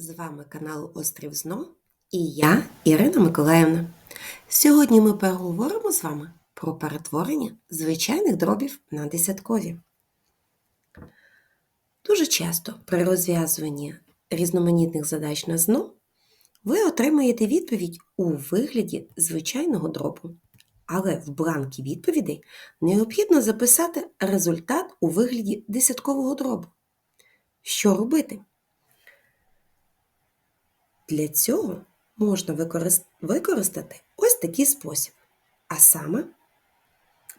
З вами канал Острів Зно і я, Ірина Миколаївна. Сьогодні ми поговоримо з вами про перетворення звичайних дробів на десяткові. Дуже часто при розв'язуванні різноманітних задач на ЗНО ви отримаєте відповідь у вигляді звичайного дробу. Але в бланкі відповідей необхідно записати результат у вигляді десяткового дробу. Що робити? Для цього можна використати ось такий спосіб. А саме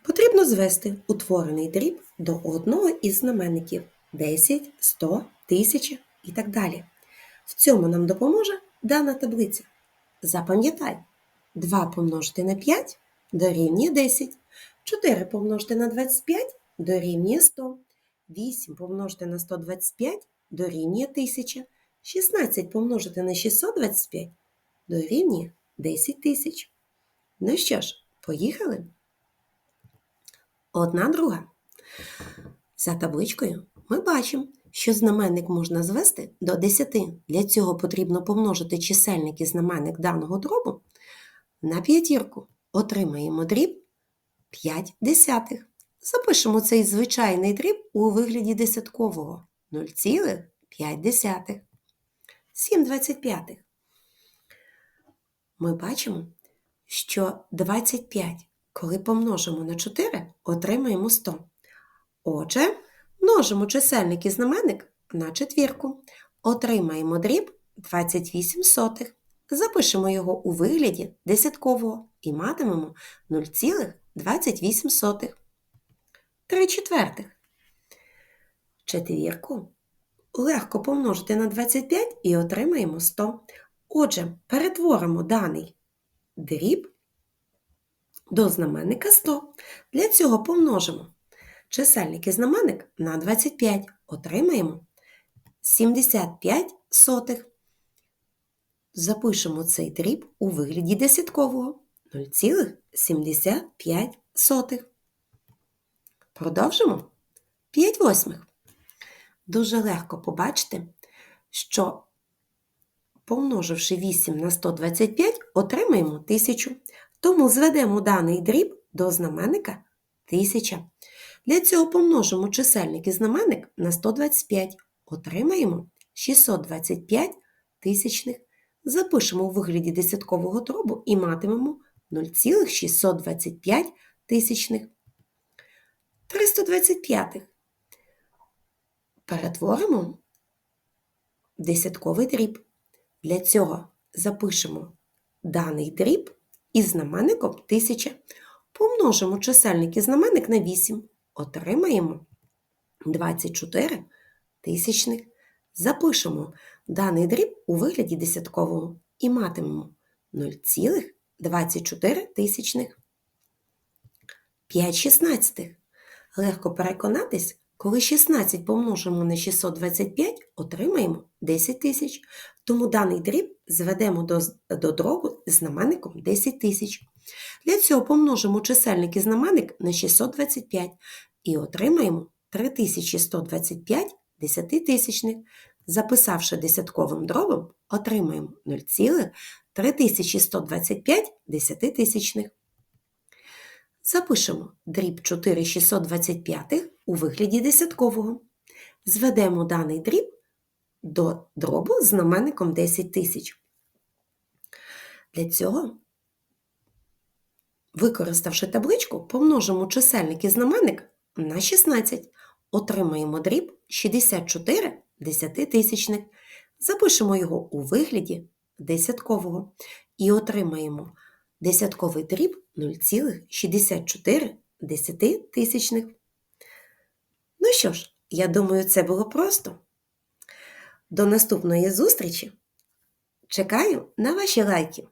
потрібно звести утворений дріб до одного із знаменників 10, 100, 1000 і так далі. В цьому нам допоможе дана таблиця. Запам'ятай, 2 помножити на 5 дорівнює 10, 4 помножити на 25 дорівнює 100, 8 помножити на 125 дорівнює 1000, 16 помножити на 625 дорівнює 10 тисяч. Ну що ж, поїхали? Одна друга. За табличкою ми бачимо, що знаменник можна звести до 10. Для цього потрібно помножити чисельник і знаменник даного дробу на п'ятірку. Отримаємо дріб 5 десятих. Запишемо цей звичайний дріб у вигляді десяткового 0,5 десятих. 7 25. Ми бачимо, що 25, коли помножимо на 4, отримаємо 100. Отже, множимо чисельник і знаменник на четвірку. Отримаємо дріб 28 сотих. Запишемо його у вигляді десяткового і матимемо 0,28. 3 четвертих. Четвірку легко помножити на 25 і отримаємо 100. Отже, перетворимо даний дріб до знаменника 100. Для цього помножимо чисельник і знаменник на 25. Отримаємо 75 сотих. Запишемо цей дріб у вигляді десяткового 0,75. Продовжимо 5 восьмих. Дуже легко побачити, що помноживши 8 на 125, отримаємо 1000. Тому зведемо даний дріб до знаменника 1000. Для цього помножимо чисельник і знаменник на 125. Отримаємо 625 тисячних. Запишемо у вигляді десяткового дробу і матимемо 0,625 тисячних. 325 перетворимо в десятковий дріб. Для цього запишемо даний дріб із знаменником 1000. Помножимо чисельник і знаменник на 8. Отримаємо 24 тисячних. Запишемо даний дріб у вигляді десяткового і матимемо 0,24 тисячних. 5 шістнадцятих. Легко переконатись, коли 16 помножимо на 625, отримаємо 10 тисяч. Тому даний дріб зведемо до, до дробу з знаменником 10 тисяч. Для цього помножимо чисельник і знаменник на 625 і отримаємо 3125 десятитисячних. Записавши десятковим дробом, отримаємо 0,3125 десятитисячних. Запишемо дріб 4625 у вигляді десяткового. Зведемо даний дріб до дробу з знаменником 10 тисяч. Для цього, використавши табличку, помножимо чисельник і знаменник на 16. Отримаємо дріб 64 десятитисячних. Запишемо його у вигляді десяткового і отримаємо десятковий дріб 0,64 тисячних. Ну що ж, я думаю, це було просто. До наступної зустрічі. Чекаю на ваші лайки.